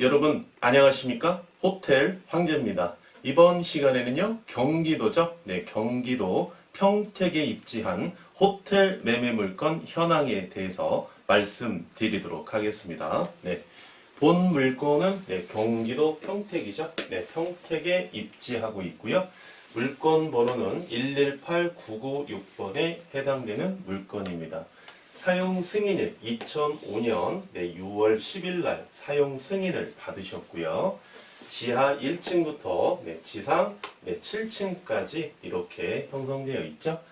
여러분 안녕하십니까? 호텔 황제입니다. 이번 시간에는요 경기도죠. 네 경기도 평택에 입지한 호텔 매매 물건 현황에 대해서 말씀드리도록 하겠습니다. 네. 본 물건은 네, 경기도 평택이죠. 네, 평택에 입지하고 있고요. 물건 번호는 118996번에 해당되는 물건입니다. 사용 승인일 2005년 6월 10일 날 사용 승인을 받으셨고요. 지하 1층부터 지상 7층까지 이렇게 형성되어 있죠.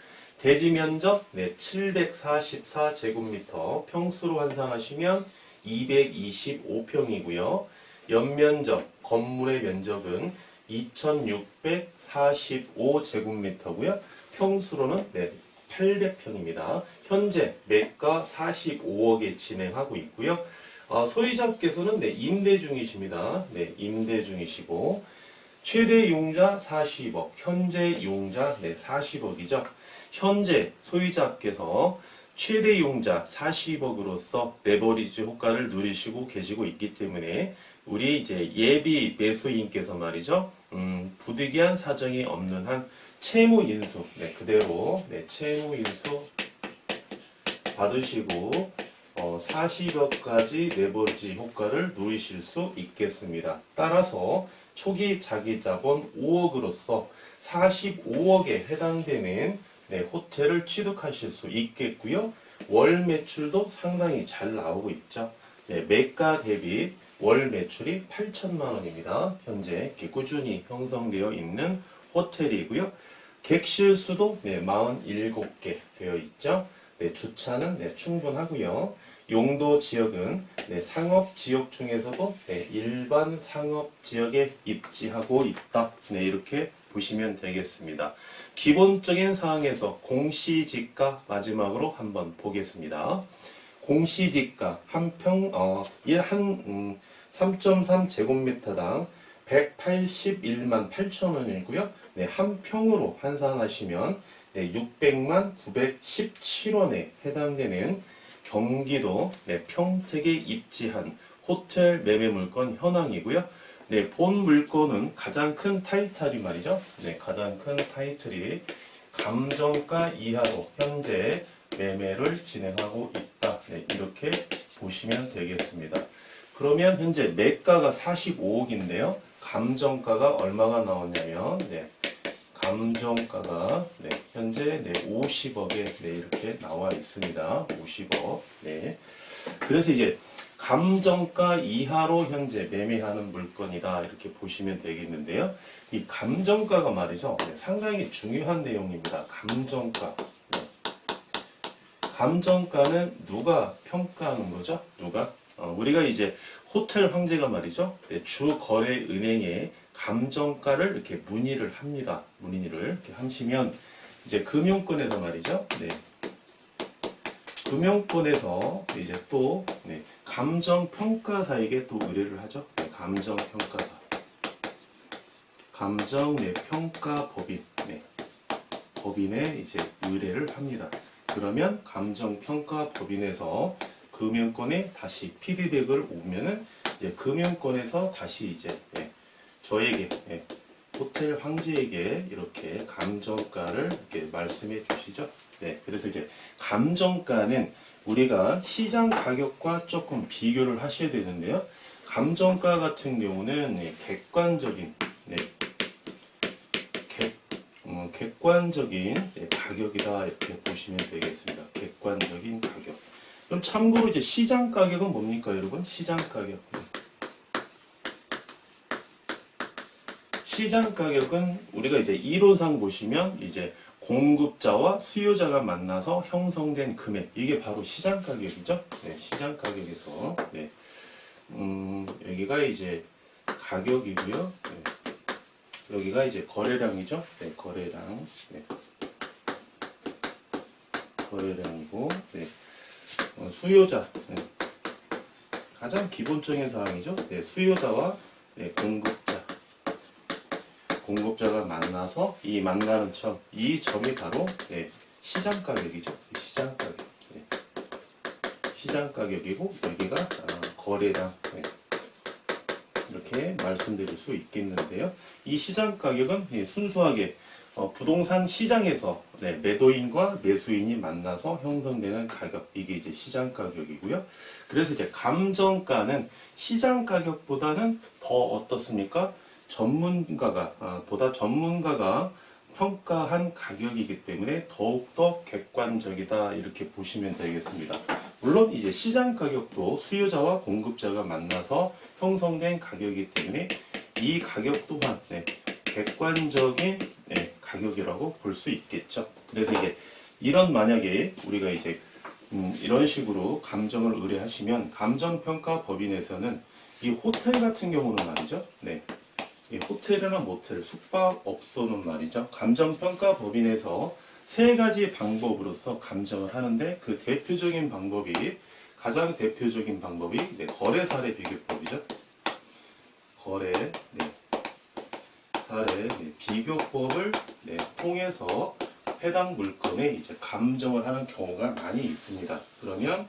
대지 면적 744제곱미터 평수로 환산하시면 225평이고요. 연면적 건물의 면적은 2645제곱미터고요. 평수로는 800평입니다. 현재 매가 45억에 진행하고 있고요. 어, 소유자께서는 네, 임대 중이십니다. 네, 임대 중이시고 최대 용자 40억, 현재 용자 네, 40억이죠. 현재 소유자께서 최대 용자 40억으로서 레버리지 효과를 누리시고 계시고 있기 때문에 우리 이제 예비 매수인께서 말이죠. 음, 부득이한 사정이 없는 한 채무 인수, 네, 그대로 네, 채무 인수 받으시고 어, 40억까지 레버리지 효과를 누리실 수 있겠습니다. 따라서 초기 자기 자본 5억으로서 45억에 해당되는 네, 호텔을 취득하실 수 있겠고요. 월 매출도 상당히 잘 나오고 있죠. 네, 매가 대비 월 매출이 8천만 원입니다. 현재 꾸준히 형성되어 있는 호텔이고요. 객실 수도 네, 47개 되어 있죠. 네, 주차는 네, 충분하고요. 용도 지역은 네, 상업 지역 중에서도 네, 일반 상업 지역에 입지하고 있다. 네, 이렇게 보시면 되겠습니다. 기본적인 사항에서 공시지가 마지막으로 한번 보겠습니다. 공시지가 한 평, 어, 한, 음, 3.3 제곱미터당 181만 8천 원이고요. 네, 한 평으로 환산하시면 네, 600만 917원에 해당되는 경기도 네, 평택에 입지한 호텔 매매 물건 현황이고요. 네, 본 물건은 가장 큰 타이틀이 말이죠. 네, 가장 큰 타이틀이 감정가 이하로 현재 매매를 진행하고 있다. 네, 이렇게 보시면 되겠습니다. 그러면 현재 매가가 45억인데요. 감정가가 얼마가 나왔냐면, 네, 감정가가 네, 현재 네, 50억에 네, 이렇게 나와 있습니다. 50억. 네. 그래서 이제 감정가 이하로 현재 매매하는 물건이다 이렇게 보시면 되겠는데요. 이 감정가가 말이죠. 네, 상당히 중요한 내용입니다. 감정가. 네. 감정가는 누가 평가하는 거죠? 누가? 어, 우리가 이제 호텔 황제가 말이죠. 네, 주 거래 은행에 감정가를 이렇게 문의를 합니다. 문의를 이렇게 하시면 이제 금융권에서 말이죠. 네. 금융권에서 이제 또 네, 감정평가사에게 또 의뢰를 하죠. 네, 감정평가사. 감정 네, 평가 법인. 네, 법인에 이제 의뢰를 합니다. 그러면 감정평가 법인에서 금융권에 다시 피드백을 오면은 이제 금융권에서 다시 이제 네, 저에게 네, 호텔 황제에게 이렇게 감정가를 이렇게 말씀해 주시죠. 네, 그래서 이제 감정가는 우리가 시장 가격과 조금 비교를 하셔야 되는데요. 감정가 같은 경우는 네, 객관적인 네, 객, 어, 객관적인 네, 가격이다 이렇게 보시면 되겠습니다. 객관적인 가격. 그럼 참고로 이제 시장 가격은 뭡니까, 여러분? 시장 가격. 시장 가격은 우리가 이제 이론상 보시면 이제 공급자와 수요자가 만나서 형성된 금액 이게 바로 시장 가격이죠. 네, 시장 가격에서 네. 음, 여기가 이제 가격이고요. 네. 여기가 이제 거래량이죠. 네, 거래량. 네. 거래량이고 네. 어, 수요자. 네. 가장 기본적인 사항이죠. 네, 수요자와 네, 공급자. 공급자가 만나서 이 만나는 점, 이 점이 바로 네, 시장 가격이죠. 시장 가격. 네. 시장 가격이고 여기가 아, 거래량. 네. 이렇게 말씀드릴 수 있겠는데요. 이 시장 가격은 예, 순수하게 어, 부동산 시장에서 네, 매도인과 매수인이 만나서 형성되는 가격 이게 이제 시장 가격이고요. 그래서 이제 감정가는 시장 가격보다는 더 어떻습니까? 전문가가 아, 보다 전문가가 평가한 가격이기 때문에 더욱더 객관적이다 이렇게 보시면 되겠습니다. 물론 이제 시장 가격도 수요자와 공급자가 만나서 형성된 가격이기 때문에 이 가격 또한 네, 객관적인 네, 가격이라고 볼 수 있겠죠. 그래서 이제 이런 만약에 우리가 이제 음, 이런 식으로 감정을 의뢰하시면 감정평가 법인에서는 이 호텔 같은 경우는 말이죠. 네. 이 호텔이나 모텔, 숙박업소는 말이죠. 감정평가 법인에서 세 가지 방법으로서 감정을 하는데 그 대표적인 방법이 가장 대표적인 방법이 네, 거래 사례 비교법이죠. 거래 네, 사례 네, 비교법을 네, 통해서 해당 물건에 이제 감정을 하는 경우가 많이 있습니다. 그러면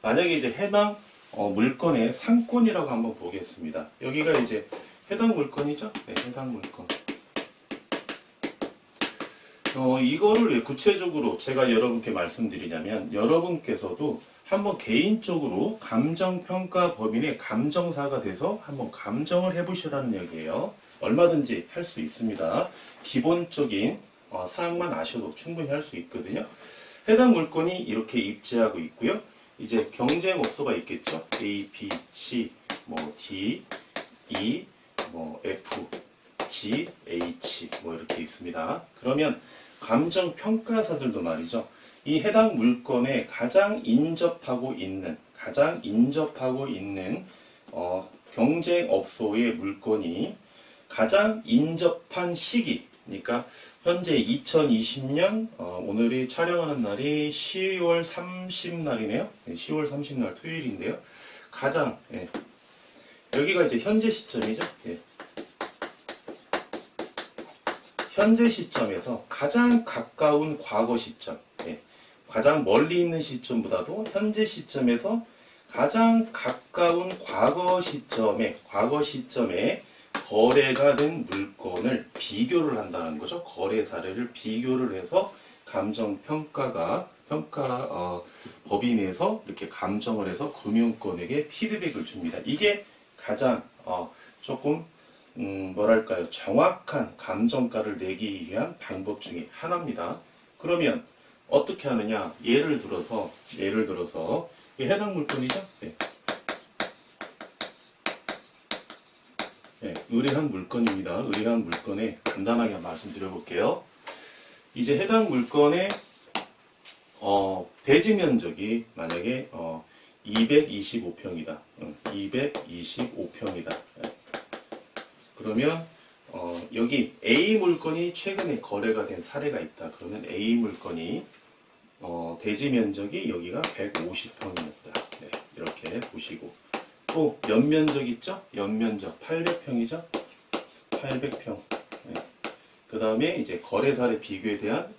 만약에 이제 해당 어, 물건의 상권이라고 한번 보겠습니다. 여기가 이제 해당 물건이죠? 네, 해당 물건. 어, 이거를 왜 구체적으로 제가 여러분께 말씀드리냐면 여러분께서도 한번 개인적으로 감정평가 법인의 감정사가 돼서 한번 감정을 해보시라는 얘기예요. 얼마든지 할 수 있습니다. 기본적인 어, 사항만 아셔도 충분히 할 수 있거든요. 해당 물건이 이렇게 입지하고 있고요. 이제 경쟁 업소가 있겠죠. A, B, C, 뭐 D, E, 뭐 F, G, H 뭐 이렇게 있습니다. 그러면 감정 평가사들도 말이죠. 이 해당 물건에 가장 인접하고 있는 가장 인접하고 있는 어, 경쟁업소의 물건이 가장 인접한 시기 그러니까 현재 2020년 어, 오늘이 촬영하는 날이 10월 30날이네요. 10월 30날 토요일인데요. 가장 예, 여기가 이제 현재 시점이죠. 예. 현재 시점에서 가장 가까운 과거 시점, 예. 가장 멀리 있는 시점보다도 현재 시점에서 가장 가까운 과거 시점에 과거 시점에 거래가 된 물건을 비교를 한다는 거죠. 거래 사례를 비교를 해서 감정 평가가 평가 어, 법인에서 이렇게 감정을 해서 금융권에게 피드백을 줍니다. 이게 가장 어, 조금 음, 뭐랄까요 정확한 감정가를 내기 위한 방법 중에 하나입니다. 그러면 어떻게 하느냐? 예를 들어서 예를 들어서 이 해당 물건이죠. 네. 네, 의뢰한 물건입니다. 의뢰한 물건에 간단하게 말씀드려 볼게요. 이제 해당 물건의 어, 대지 면적이 만약에 어, 225평이다. 225평이다. 그러면 어, 여기 A 물건이 최근에 거래가 된 사례가 있다. 그러면 A 물건이 어, 대지 면적이 여기가 150평이었다. 네, 이렇게 보시고 또 연면적 있죠? 연면적 800평이죠? 800평. 그 다음에 이제 거래 사례 비교에 대한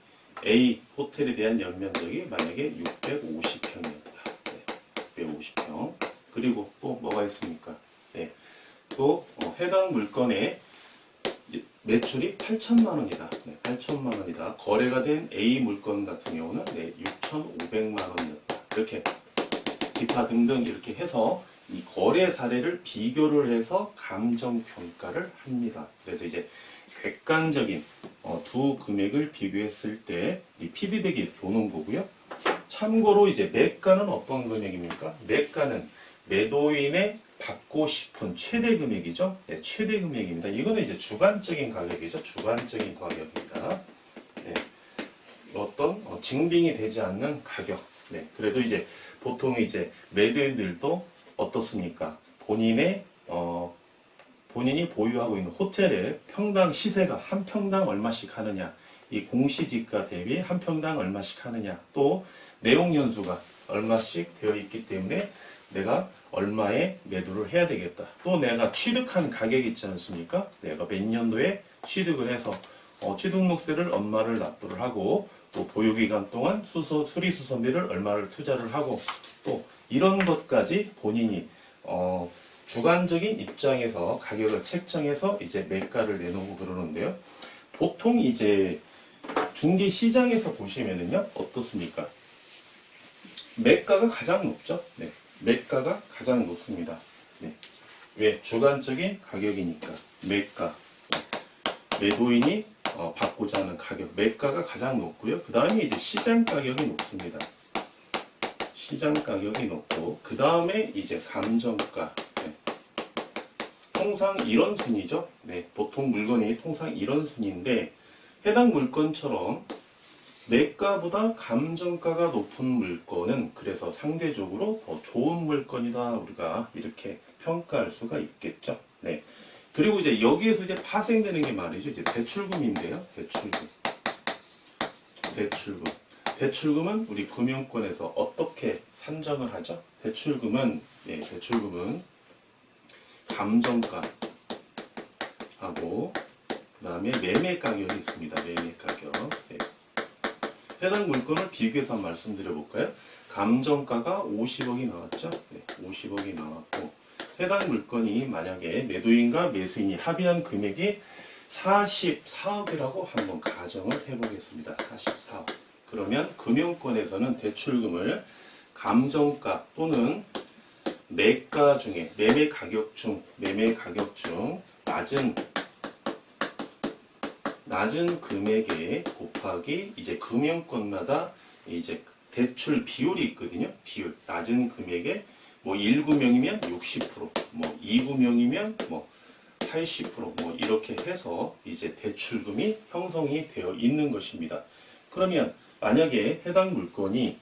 A 호텔에 대한 연면적이 만약에 650평이었다. 네, 650평. 그리고 또 뭐가 있습니까? 네, 또 어, 해당 물건의 매출이 8천만 원이다. 네, 8천만 원이다. 거래가 된 A 물건 같은 경우는 네, 6,500만 원이었다. 이렇게 기타 등등 이렇게 해서 이 거래 사례를 비교를 해서 감정 평가를 합니다. 그래서 이제 객관적인 어, 두 금액을 비교했을 때 이 피드백이 오는 거고요. 참고로 이제 매가는 어떤 금액입니까? 매가는 매도인의 받고 싶은 최대 금액이죠. 네, 최대 금액입니다. 이거는 이제 주관적인 가격이죠. 주관적인 가격입니다. 네, 어떤 어, 증빙이 되지 않는 가격. 네, 그래도 이제 보통 이제 매도인들도 어떻습니까? 본인의 어, 본인이 보유하고 있는 호텔의 평당 시세가 한 평당 얼마씩 하느냐, 이 공시지가 대비 한 평당 얼마씩 하느냐, 또 내용 연수가 얼마씩 되어 있기 때문에 내가 얼마에 매도를 해야 되겠다. 또 내가 취득한 가격이 있지 않습니까? 내가 몇 년도에 취득을 해서 어, 취득록세를 얼마를 납부를 하고 또 보유기간 동안 수소, 수리수선비를 얼마를 투자를 하고 또 이런 것까지 본인이 어, 주관적인 입장에서 가격을 책정해서 이제 매가를 내놓고 그러는데요. 보통 이제 중개 시장에서 보시면은요 어떻습니까? 매가가 가장 높죠. 네, 매가가 가장 높습니다. 네. 왜? 주관적인 가격이니까 매가 매도인이 어, 받고자 하는 가격 매가가 가장 높고요. 그 다음에 이제 시장 가격이 높습니다. 시장 가격이 높고 그 다음에 이제 감정가 네. 통상 이런 순이죠. 네, 보통 물건이 통상 이런 순인데 해당 물건처럼 매가보다 감정가가 높은 물건은 그래서 상대적으로 더 좋은 물건이다 우리가 이렇게 평가할 수가 있겠죠. 네. 그리고 이제 여기에서 이제 파생되는 게 말이죠. 이제 대출금인데요. 대출금. 대출금. 대출금은 우리 금융권에서 어떻게 산정을 하죠? 대출금은 예, 대출금은 감정가 하고 그다음에 매매 가격이 있습니다. 매매 가격. 예. 해당 물건을 비교해서 말씀드려 볼까요? 감정가가 50억이 나왔죠? 네, 50억이 나왔고 해당 물건이 만약에 매도인과 매수인이 합의한 금액이 44억이라고 한번 가정을 해보겠습니다. 44억. 그러면 금융권에서는 대출금을 감정가 또는 매가 중에 매매 가격 중 매매 가격 중 낮은 낮은 금액에 곱하기 이제 금융권마다 이제 대출 비율이 있거든요. 비율 낮은 금액에 뭐 1구명이면 60%, 뭐 2구명이면 뭐 80%뭐 이렇게 해서 이제 대출금이 형성이 되어 있는 것입니다. 그러면 만약에 해당 물건이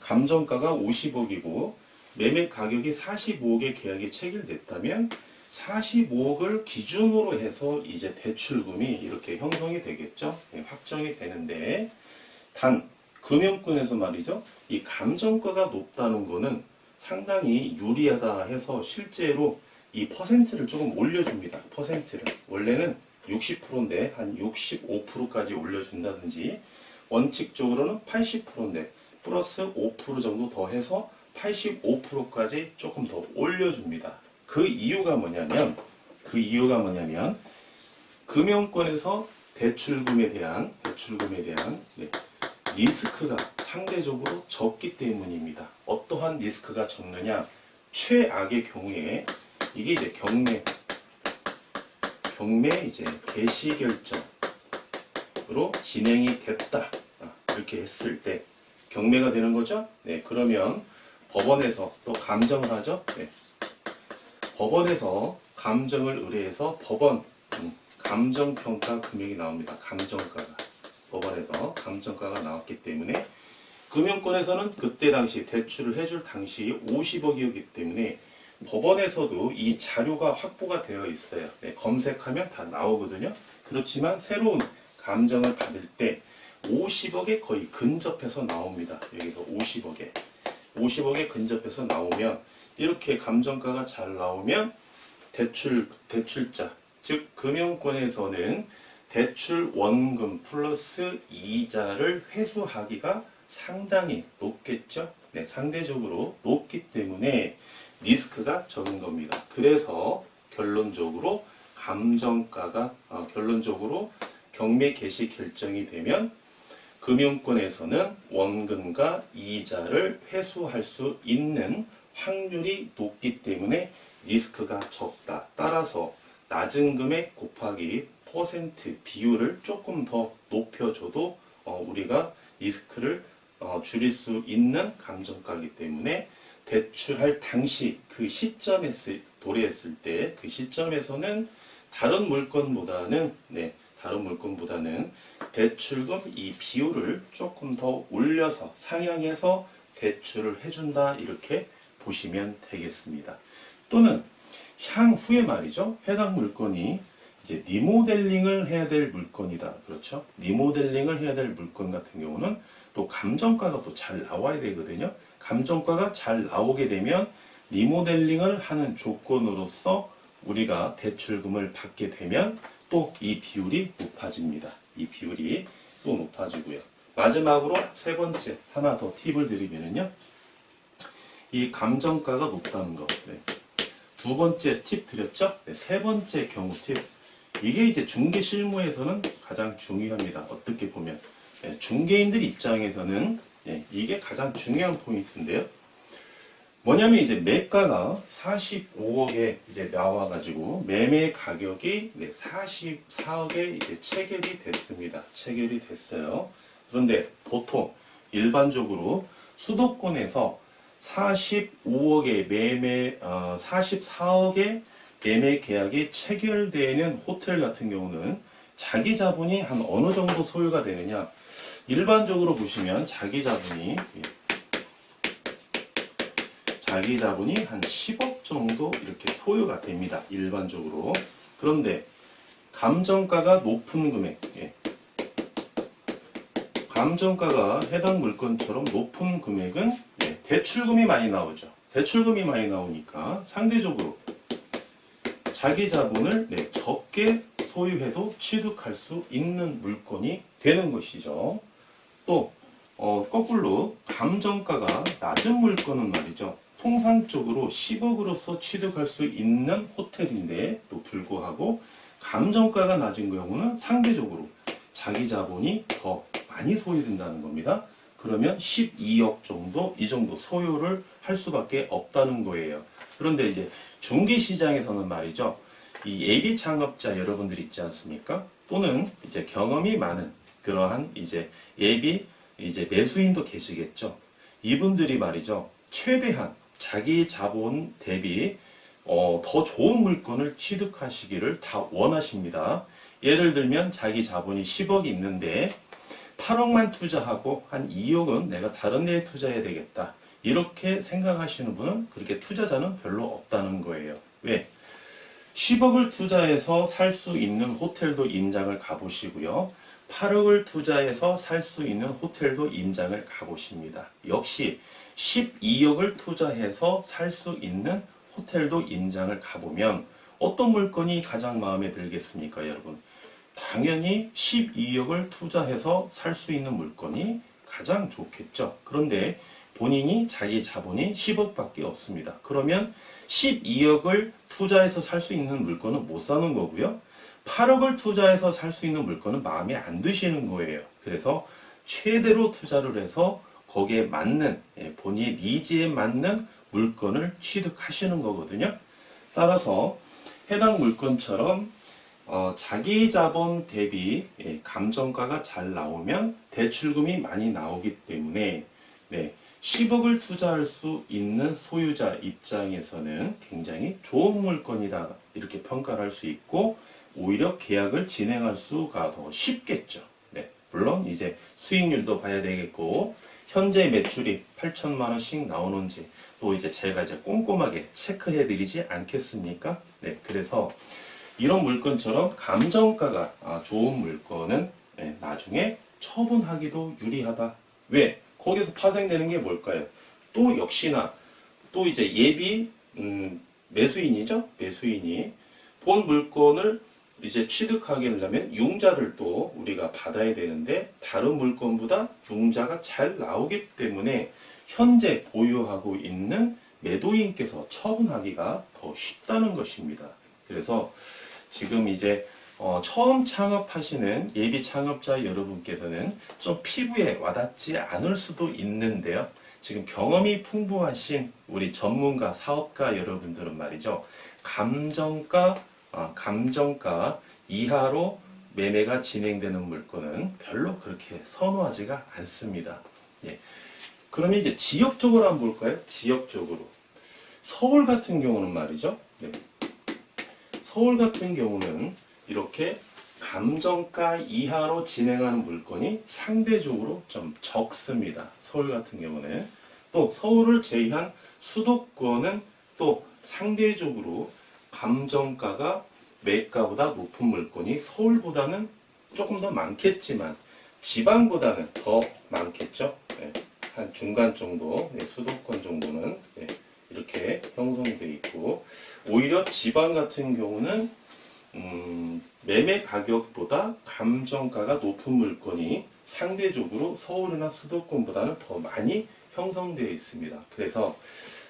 감정가가 50억이고 매매 가격이 45억에 계약이 체결됐다면 45억을 기준으로 해서 이제 대출금이 이렇게 형성이 되겠죠. 네, 확정이 되는데 단 금융권에서 말이죠. 이 감정가가 높다는 거는 상당히 유리하다 해서 실제로 이 퍼센트를 조금 올려줍니다. 퍼센트를 원래는 60%인데 한 65%까지 올려준다든지 원칙적으로는 80%인데 플러스 5% 정도 더 해서 85%까지 조금 더 올려줍니다. 그 이유가 뭐냐면 그 이유가 뭐냐면 금융권에서 대출금에 대한 대출금에 대한 네, 리스크가 상대적으로 적기 때문입니다. 어떠한 리스크가 적느냐? 최악의 경우에 이게 이제 경매 경매 이제 개시 결정으로 진행이 됐다 아, 이렇게 했을 때 경매가 되는 거죠. 네, 그러면 법원에서 또 감정을 하죠. 네. 법원에서 감정을 의뢰해서 법원 음, 감정평가 금액이 나옵니다. 감정가가 법원에서 감정가가 나왔기 때문에 금융권에서는 그때 당시 대출을 해줄 당시 50억이었기 때문에 법원에서도 이 자료가 확보가 되어 있어요. 네, 검색하면 다 나오거든요. 그렇지만 새로운 감정을 받을 때 50억에 거의 근접해서 나옵니다. 여기서 50억에 50억에 근접해서 나오면 이렇게 감정가가 잘 나오면 대출 대출자 즉 금융권에서는 대출 원금 플러스 이자를 회수하기가 상당히 높겠죠. 네, 상대적으로 높기 때문에 리스크가 적은 겁니다. 그래서 결론적으로 감정가가 어, 결론적으로 경매 개시 결정이 되면 금융권에서는 원금과 이자를 회수할 수 있는 확률이 높기 때문에 리스크가 적다. 따라서 낮은 금액 곱하기 퍼센트 비율을 조금 더 높여줘도 어, 우리가 리스크를 어, 줄일 수 있는 감정가이기 때문에 대출할 당시 그 시점에 쓰- 도래했을 때 그 시점에서는 다른 물건보다는 네, 다른 물건보다는 대출금 이 비율을 조금 더 올려서 상향해서 대출을 해준다 이렇게 보시면 되겠습니다. 또는 향후에 말이죠. 해당 물건이 이제 리모델링을 해야 될 물건이다. 그렇죠? 리모델링을 해야 될 물건 같은 경우는 또 감정가가 또 잘 나와야 되거든요. 감정가가 잘 나오게 되면 리모델링을 하는 조건으로서 우리가 대출금을 받게 되면 또 이 비율이 높아집니다. 이 비율이 또 높아지고요. 마지막으로 세 번째 하나 더 팁을 드리면요. 이 감정가가 높다는 거. 네. 두 번째 팁 드렸죠? 네, 세 번째 경우 팁. 이게 이제 중개 실무에서는 가장 중요합니다. 어떻게 보면. 네, 중개인들 입장에서는 예, 이게 가장 중요한 포인트인데요. 뭐냐면 이제 매가가 45억에 이제 나와가지고 매매 가격이 44억에 이제 체결이 됐습니다. 체결이 됐어요. 그런데 보통 일반적으로 수도권에서 45억의 매매, 어, 44억의 매매 계약이 체결되는 호텔 같은 경우는 자기 자본이 한 어느 정도 소요가 되느냐? 일반적으로 보시면 자기 자본이 예, 자기 자본이 한 10억 정도 이렇게 소요가 됩니다. 일반적으로. 그런데 감정가가 높은 금액, 예. 감정가가 해당 물건처럼 높은 금액은 예, 대출금이 많이 나오죠. 대출금이 많이 나오니까 상대적으로 자기 자본을 네, 적게 소유해도 취득할 수 있는 물건이 되는 것이죠. 또 어, 거꾸로 감정가가 낮은 물건은 말이죠. 통상적으로 10억으로서 취득할 수 있는 호텔인데 또 불구하고 감정가가 낮은 경우는 상대적으로 자기 자본이 더 많이 소요된다는 겁니다. 그러면 12억 정도 이 정도 소요를 할 수밖에 없다는 거예요. 그런데 이제 중개 시장에서는 말이죠. 이 예비 창업자 여러분들 있지 않습니까? 또는 이제 경험이 많은 그러한 이제 예비 이제 매수인도 계시겠죠. 이분들이 말이죠. 최대한 자기 자본 대비 어, 더 좋은 물건을 취득하시기를 다 원하십니다. 예를 들면 자기 자본이 10억이 있는데 8억만 투자하고 한 2억은 내가 다른 데에 투자해야 되겠다. 이렇게 생각하시는 분은 그렇게 투자자는 별로 없다는 거예요. 왜? 10억을 투자해서 살 수 있는 호텔도 임장을 가보시고요. 8억을 투자해서 살 수 있는 호텔도 임장을 가보십니다. 역시 12억을 투자해서 살 수 있는 호텔도 임장을 가보면 어떤 물건이 가장 마음에 들겠습니까, 여러분? 당연히 12억을 투자해서 살 수 있는 물건이 가장 좋겠죠. 그런데 본인이 자기 자본이 10억밖에 없습니다. 그러면 12억을 투자해서 살 수 있는 물건은 못 사는 거고요. 8억을 투자해서 살 수 있는 물건은 마음에 안 드시는 거예요. 그래서 최대로 투자를 해서 거기에 맞는 예, 본인의 니즈에 맞는 물건을 취득하시는 거거든요. 따라서 해당 물건처럼 어, 자기 자본 대비 예, 감정가가 잘 나오면 대출금이 많이 나오기 때문에 네, 10억을 투자할 수 있는 소유자 입장에서는 굉장히 좋은 물건이다 이렇게 평가를 할 수 있고 오히려 계약을 진행할 수가 더 쉽겠죠. 네, 물론 이제 수익률도 봐야 되겠고 현재 매출이 8천만 원씩 나오는지 또 이제 제가 이제 꼼꼼하게 체크해 드리지 않겠습니까? 네, 그래서 이런 물건처럼 감정가가 아, 좋은 물건은 네, 나중에 처분하기도 유리하다. 왜? 거기서 파생되는 게 뭘까요? 또 역시나 또 이제 예비 음, 매수인이죠. 매수인이 본 물건을 이제 취득하게 되려면 융자를 또 우리가 받아야 되는데 다른 물건보다 융자가 잘 나오기 때문에 현재 보유하고 있는 매도인께서 처분하기가 더 쉽다는 것입니다. 그래서 지금 이제 어, 처음 창업하시는 예비 창업자 여러분께서는 좀 피부에 와닿지 않을 수도 있는데요. 지금 경험이 풍부하신 우리 전문가, 사업가 여러분들은 말이죠. 감정가, 아, 감정가 이하로 매매가 진행되는 물건은 별로 그렇게 선호하지가 않습니다. 예. 그러면 이제 지역적으로 한번 볼까요? 지역적으로. 서울 같은 경우는 말이죠. 네. 서울 같은 경우는 이렇게 감정가 이하로 진행하는 물건이 상대적으로 좀 적습니다. 서울 같은 경우는. 또 서울을 제외한 수도권은 또 상대적으로 감정가가 매가보다 높은 물건이 서울보다는 조금 더 많겠지만 지방보다는 더 많겠죠. 네. 한 중간 정도, 네, 수도권 정도는 네, 이렇게 형성되어 있고 오히려 지방 같은 경우는 음, 매매 가격보다 감정가가 높은 물건이 상대적으로 서울이나 수도권보다는 더 많이 형성되어 있습니다. 그래서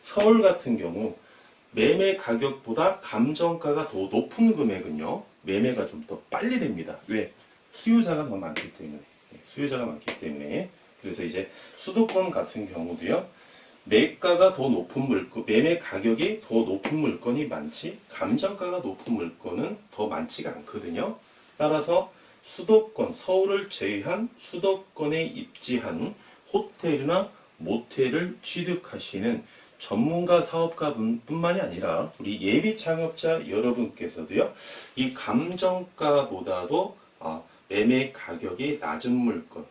서울 같은 경우 매매 가격보다 감정가가 더 높은 금액은요, 매매가 좀 더 빨리 됩니다. 왜? 수요자가 더 많기 때문에. 네, 수요자가 많기 때문에. 그래서 이제 수도권 같은 경우도요, 매가가 더 높은 물건, 매매 가격이 더 높은 물건이 많지, 감정가가 높은 물건은 더 많지가 않거든요. 따라서 수도권, 서울을 제외한 수도권에 입지한 호텔이나 모텔을 취득하시는 전문가 사업가분뿐만이 아니라 우리 예비 창업자 여러분께서도요, 이 감정가보다도 아, 매매 가격이 낮은 물건,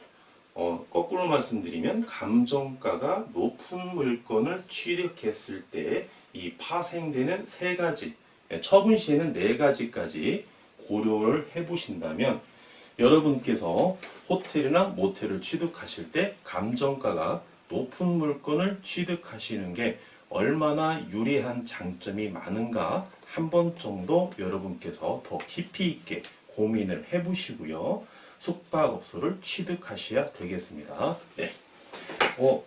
어, 거꾸로 말씀드리면 감정가가 높은 물건을 취득했을 때 이 파생되는 세 가지, 예, 처분 시에는 네 가지까지 고려를 해보신다면 여러분께서 호텔이나 모텔을 취득하실 때 감정가가 높은 물건을 취득하시는 게 얼마나 유리한 장점이 많은가 한 번 정도 여러분께서 더 깊이 있게 고민을 해보시고요. 숙박업소를 취득하셔야 되겠습니다. 네. 어,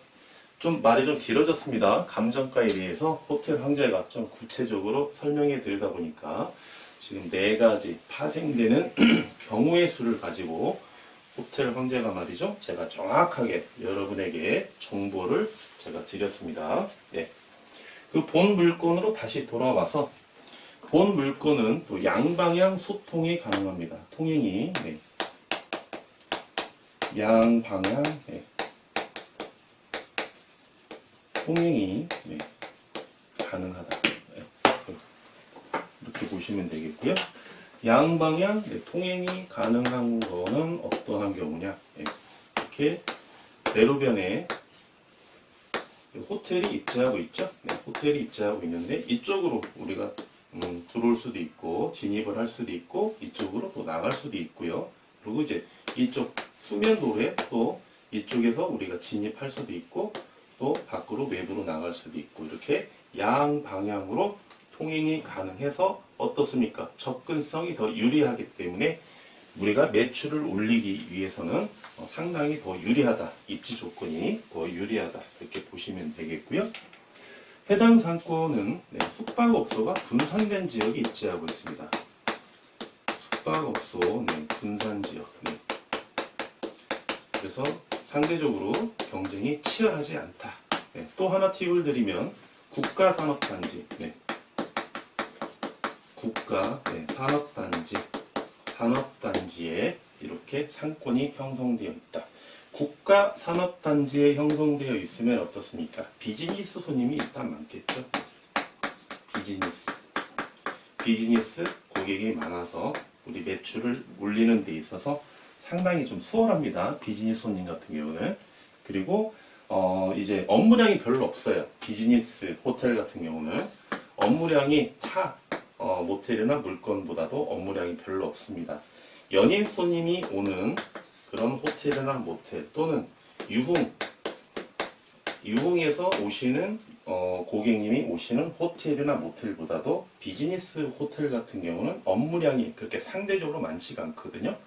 좀 말이 좀 길어졌습니다. 감정가에 대해서 호텔 황제가 좀 구체적으로 설명해 드리다 보니까 지금 네 가지 파생되는 경우의 수를 가지고 호텔 황제가 말이죠. 제가 정확하게 여러분에게 정보를 제가 드렸습니다. 네. 그 본 물건으로 다시 돌아와서 본 물건은 또 양방향 소통이 가능합니다. 통행이 네. 양 방향 네. 통행이 네. 가능하다. 네. 이렇게 보시면 되겠고요. 양 방향 네, 통행이 가능한 거는 어떠한 경우냐? 네, 이렇게 대로변에 호텔이 입지하고 있죠. 네, 호텔이 입지하고 있는데 이쪽으로 우리가 음, 들어올 수도 있고 진입을 할 수도 있고 이쪽으로 또 나갈 수도 있고요. 그리고 이제 이쪽 수면도로에 또 이쪽에서 우리가 진입할 수도 있고 또 밖으로 외부로 나갈 수도 있고 이렇게 양 방향으로 통행이 가능해서 어떻습니까? 접근성이 더 유리하기 때문에 우리가 매출을 올리기 위해서는 어, 상당히 더 유리하다. 입지 조건이 더 유리하다. 이렇게 보시면 되겠고요. 해당 상권은 네, 숙박업소가 분산된 지역이 입지하고 있습니다. 숙박업소 네, 분산 지역. 네. 그래서 상대적으로 경쟁이 치열하지 않다. 네, 또 하나 팁을 드리면 국가산업단지, 네, 국가 네, 산업단지, 산업단지에 이렇게 상권이 형성되어 있다. 국가 산업단지에 형성되어 있으면 어떻습니까? 비즈니스 손님이 일단 많겠죠. 비즈니스, 비즈니스 고객이 많아서 우리 매출을 올리는 데 있어서 상당히 좀 수월합니다. 비즈니스 손님 같은 경우는. 그리고 어, 이제 업무량이 별로 없어요. 비즈니스 호텔 같은 경우는 업무량이 타 어, 모텔이나 물건보다도 업무량이 별로 없습니다. 연인 손님이 오는 그런 호텔이나 모텔 또는 유흥 유흥에서 오시는 어, 고객님이 오시는 호텔이나 모텔보다도 비즈니스 호텔 같은 경우는 업무량이 그렇게 상대적으로 많지가 않거든요.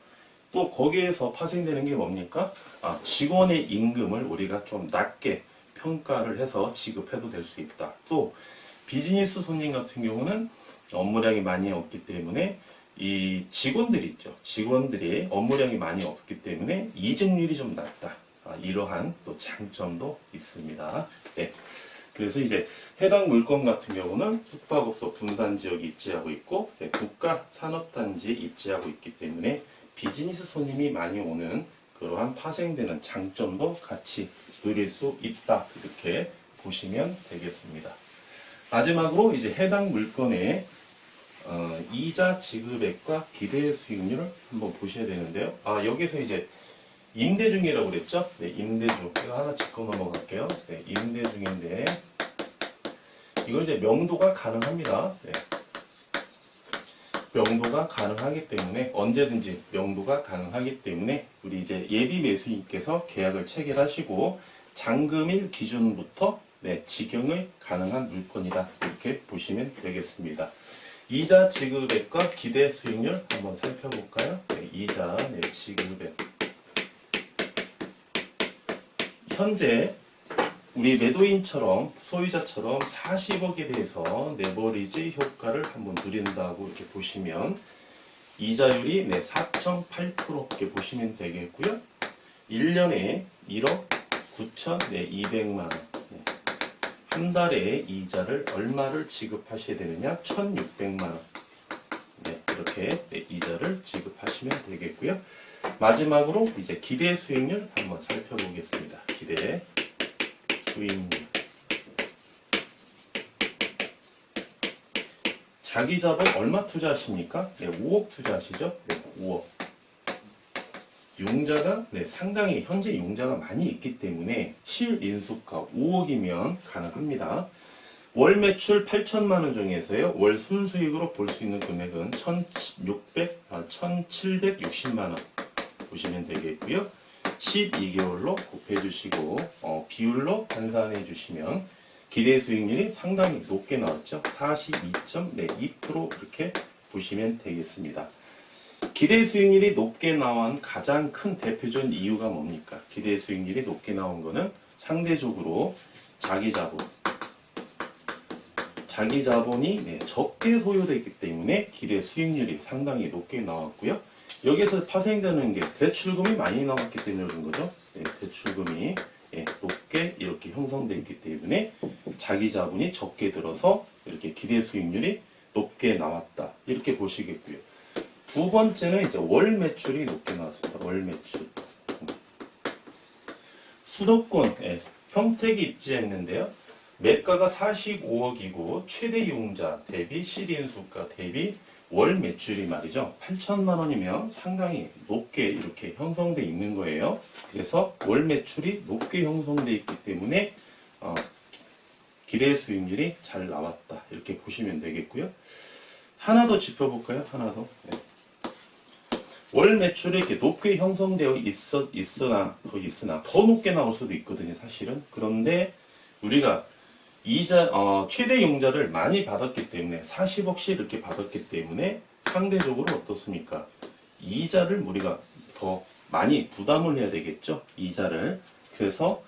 또 거기에서 파생되는 게 뭡니까? 아, 직원의 임금을 우리가 좀 낮게 평가를 해서 지급해도 될 수 있다. 또 비즈니스 손님 같은 경우는 업무량이 많이 없기 때문에 이 직원들이 있죠. 직원들이 업무량이 많이 없기 때문에 이직률이 좀 낮다. 아, 이러한 또 장점도 있습니다. 네. 그래서 이제 해당 물건 같은 경우는 숙박업소 분산 지역에 입지하고 있고 네, 국가 산업단지에 입지하고 있기 때문에 비즈니스 손님이 많이 오는 그러한 파생되는 장점도 같이 누릴 수 있다. 이렇게 보시면 되겠습니다. 마지막으로 이제 해당 물건의 어, 이자 지급액과 기대 수익률을 한번 보셔야 되는데요. 아 여기서 이제 임대 중이라고 그랬죠? 네, 임대중. 이거 하나 짚고 넘어갈게요. 네, 임대 중인데 이걸 이제 명도가 가능합니다. 네. 명도가 가능하기 때문에 언제든지 명도가 가능하기 때문에 우리 이제 예비 매수인께서 계약을 체결하시고 잔금일 기준부터 네, 직영이 가능한 물건이다 이렇게 보시면 되겠습니다. 이자 지급액과 기대 수익률 한번 살펴볼까요? 네, 이자 네, 지급액 현재 우리 매도인처럼 소유자처럼 40억에 대해서 내버리지 효과를 한번 누린다고 이렇게 보시면 이자율이 네, 4.8% 이렇게 보시면 되겠고요. 1년에 1억 9천 네, 200만 원. 네. 한 달에 이자를 얼마를 지급하셔야 되느냐? 1,600만 원. 네, 이렇게 네, 이자를 지급하시면 되겠고요. 마지막으로 이제 기대 수익률 한번 살펴보겠습니다. 기대 수익률. 자기 자본 얼마 투자하십니까? 네, 5억 투자하시죠? 네, 5억. 융자가 네, 상당히 현재 융자가 많이 있기 때문에 실인수가 5억이면 가능합니다. 월 매출 8천만 원 중에서요. 월 순수익으로 볼 수 있는 금액은 1,600, 아, 1,760만 원 보시면 되겠고요. 12개월로 곱해 주시고 어, 비율로 환산해 주시면 기대 수익률이 상당히 높게 나왔죠. 42.2% 이렇게 보시면 되겠습니다. 기대 수익률이 높게 나온 가장 큰 대표적인 이유가 뭡니까? 기대 수익률이 높게 나온 거는 상대적으로 자기 자본, 자기 자본이 네, 적게 소요되기 때문에 기대 수익률이 상당히 높게 나왔고요. 여기서 파생되는 게 대출금이 많이 나왔기 때문에 그런 거죠. 네, 대출금이 예, 높게 이렇게 형성되어 있기 때문에 자기 자본이 적게 들어서 이렇게 기대 수익률이 높게 나왔다. 이렇게 보시겠고요. 두 번째는 이제 월 매출이 높게 나왔습니다. 월 매출. 수도권 예, 평택이 입지했는데요. 매가가 45억이고 최대 융자 대비 실인수가 대비 월 매출이 말이죠. 8천만 원이면 상당히 높게 이렇게 형성돼 있는 거예요. 그래서 월 매출이 높게 형성돼 있기 때문에 어, 기대 수익률이 잘 나왔다. 이렇게 보시면 되겠고요. 하나 더 짚어볼까요? 하나 더. 네. 월 매출이 이렇게 높게 형성되어 있어, 있으나, 더 있으나, 더 높게 나올 수도 있거든요, 사실은. 그런데 우리가 이자, 어, 최대 융자를 많이 받았기 때문에, 40억씩 이렇게 받았기 때문에, 상대적으로 어떻습니까? 이자를 우리가 더 많이 부담을 해야 되겠죠? 이자를. 그래서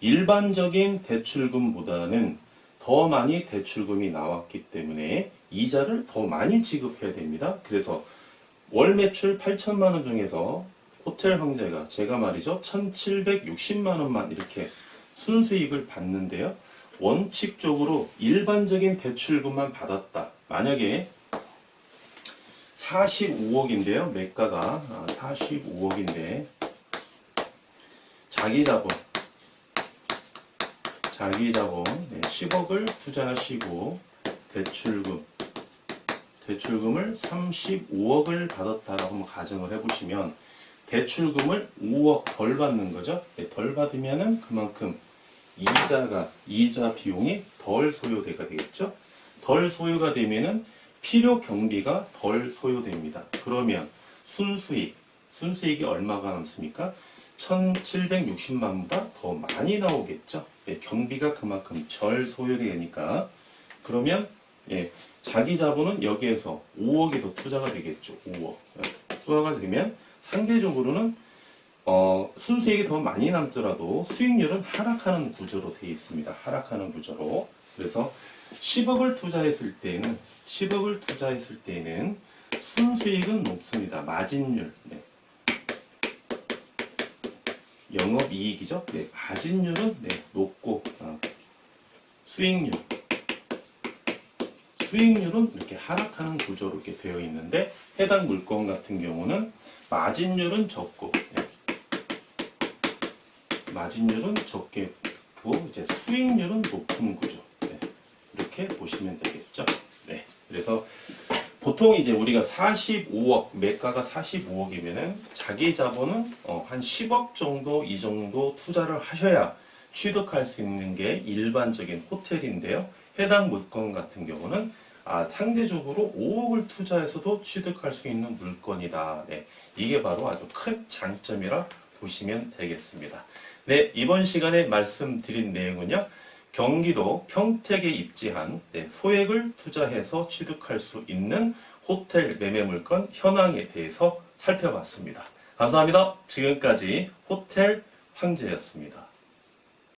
일반적인 대출금보다는 더 많이 대출금이 나왔기 때문에 이자를 더 많이 지급해야 됩니다. 그래서 월 매출 8천만 원 중에서 호텔 황제가 제가 말이죠 1,760만 원만 이렇게 순수익을 받는데요. 원칙적으로 일반적인 대출금만 받았다. 만약에 45억인데요. 매가가 45억인데 자기 자본 자기 자본 10억을 투자하시고 대출금 대출금을 35억을 받았다라고 한번 가정을 해보시면 대출금을 5억 덜 받는 거죠. 네, 덜 받으면은 그만큼 이자가 이자 비용이 덜 소요되가 되겠죠. 덜 소요가 되면은 필요 경비가 덜 소요됩니다. 그러면 순수익 순수익이 얼마가 남습니까? 1,760만보다 더 많이 나오겠죠. 네, 경비가 그만큼 절 소요되니까 그러면 예, 자기 자본은 여기에서 5억이 더 투자가 되겠죠. 5억. 투자가 되면 상대적으로는 어, 순수익이 더 많이 남더라도 수익률은 하락하는 구조로 되어 있습니다. 하락하는 구조로. 그래서 10억을 투자했을 때는 10억을 투자했을 때는 순수익은 높습니다. 마진율. 네. 영업이익이죠. 네, 마진율은 네, 높고 어, 수익률 수익률은 이렇게 하락하는 구조로 이렇게 되어 있는데 해당 물건 같은 경우는 마진율은 적고 네. 마진율은 적게 고 이제 수익률은 높은 구조 네. 이렇게 보시면 되겠죠. 네. 그래서 보통 이제 우리가 45억 매가가 45억이면은 자기 자본은 어, 한 10억 정도 이 정도 투자를 하셔야 취득할 수 있는 게 일반적인 호텔인데요. 해당 물건 같은 경우는 아, 상대적으로 5억을 투자해서도 취득할 수 있는 물건이다. 네, 이게 바로 아주 큰 장점이라 보시면 되겠습니다. 네, 이번 시간에 말씀드린 내용은요. 경기도 평택에 입지한 네, 소액을 투자해서 취득할 수 있는 호텔 매매 물건 현황에 대해서 살펴봤습니다. 감사합니다. 지금까지 호텔 황제였습니다.